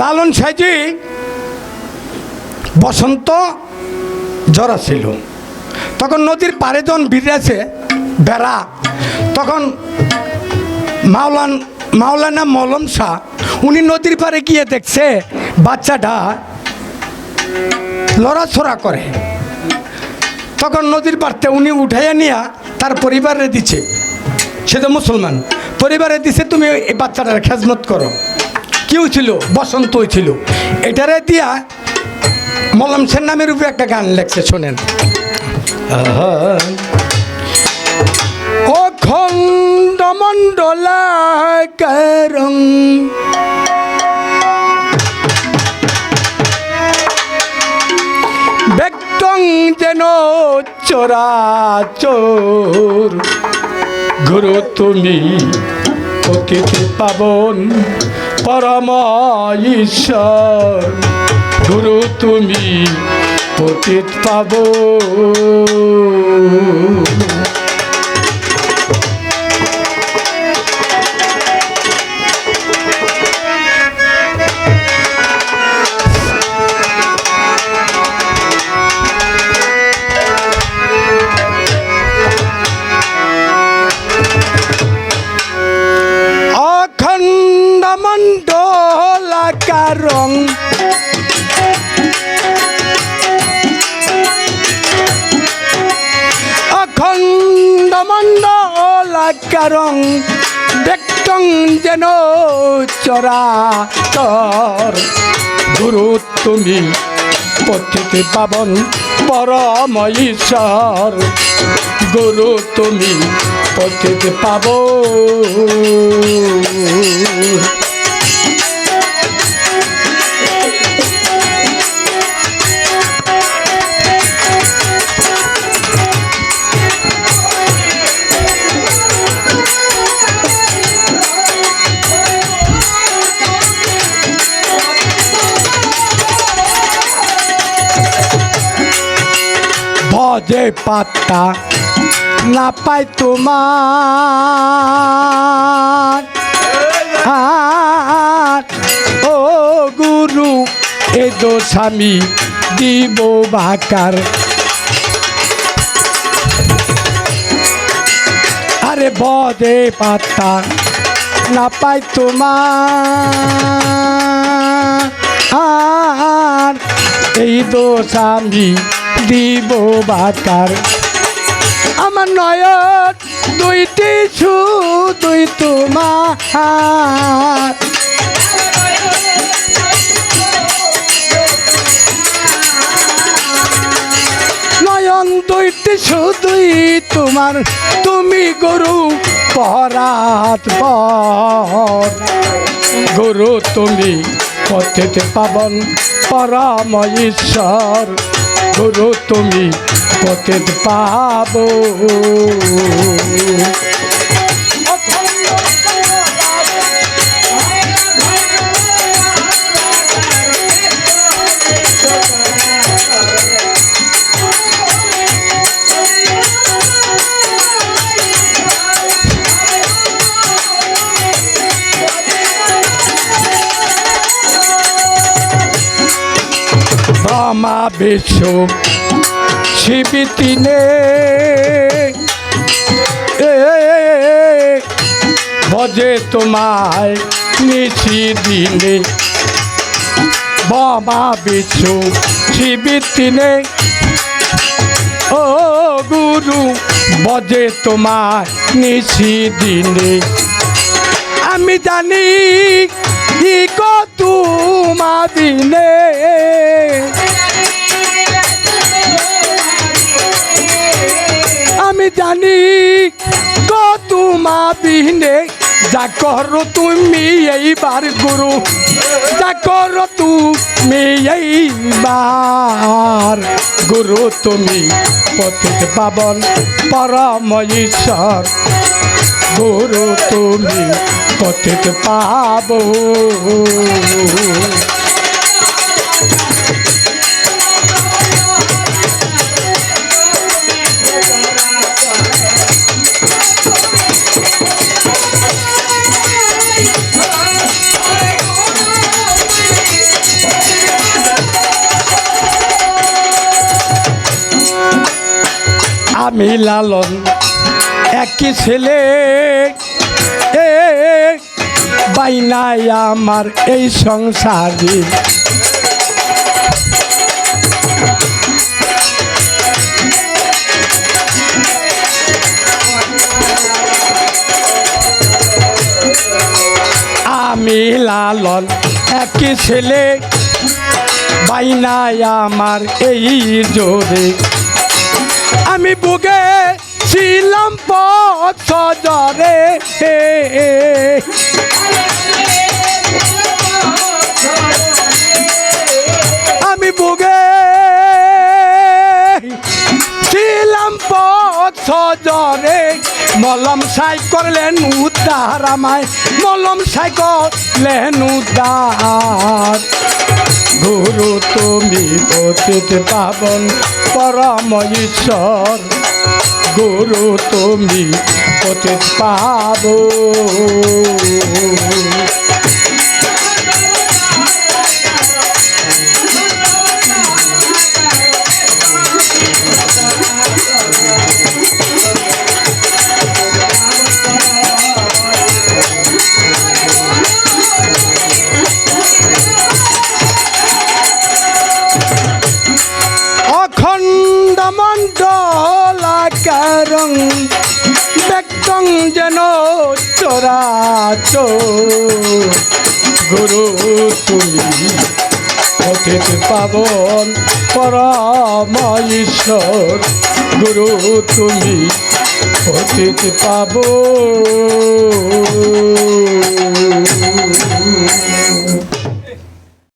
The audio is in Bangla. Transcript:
লালন সাইজি, বসন্ত জ্বরা ছিল তখন নদীর পাড়ে যখন বিড়েছে বেড়া, তখন মাওলান, মাওলানা মলম শাহ, উনি নদীর পাড়ে গিয়ে দেখছে বাচ্চাটা লড়াছড়া করে। তখন নদীর পাড়তে উনি উঠাইয়া নিয়া তার পরিবারে দিচ্ছে সে তো মুসলমান। পরিবারে দিছে, তুমি এই বাচ্চাটার খেজমত করো। কি হয়েছিল বসন্ত হয়েছিল এটারে দিয়া মলম সেন নামের উপরে একটা গান লেখছে শোনেন। ও খন্ড মণ্ডলাকারং ব্যক্তং যেন চরাচর। গুরু তুমি অতিথি পাবন পরম ঈশ্বর গুরু তুমি পতিত পাব। মণ্ডলাকারং দেখতং যেন চরাচর গুরু তুমি পতিতে পাবন পরমঈশ্বর গুরু তুমি পতিতে পাব। পাত্তা না পাই তোমার। ও গুরু, এ দোষ আমি দিব বাকার। আরে বদে পাত্তা না পাই তোমার। এই দোষ দিব বাকার আমার নয়ন দুইটি ছু দুই তোমার। নয়ন দুইটি শুধুই তোমার। তুমি গরু পরাত পর। গুরু তুমি পথেতে পাবন পরম ঈশ্বর। গুরু তুমি পথে পাবো। বিশ্ব শিবিতিনে। ভজে তোমায় নিশি দিনে ব্রহ্মা বিশ্ব শিবিতিনে। ও গুরু ভজে তোমায় নিশি দিনে আমি জানি ই তোমা দিনে আমি জানি গো তোমা বিহনে যা করো তুমি এইবার গুরু। যা করো তুমি এইবার গুরু। তুমি পথিত পাবন পরম ঈশ্বর গুরু তুমি পথিত পাব। আমি লালন একই ছেলে বাইনাই আমার এই সংসারী। আমি লালন একই ছেলে, বাইনাই আমার এই জোরে। আমি বুকে ছিলাম পথ সজরে। আমি বুকে ছিলাম পথ সজরে। মলম সাই করলেন উদ্ধার আমায়। মলম সাই করলেন উদ্ধার। গুরু তুমি পতিত পাবন, পরম ঈশ্বর। গুরু তুমি পতিত পাব। অখণ্ড মণ্ডলাকারং ব্যক্তং যেন চরাচ গুরু তুমি পথিত পাবন পরম গুরু তুমি পথিত পাব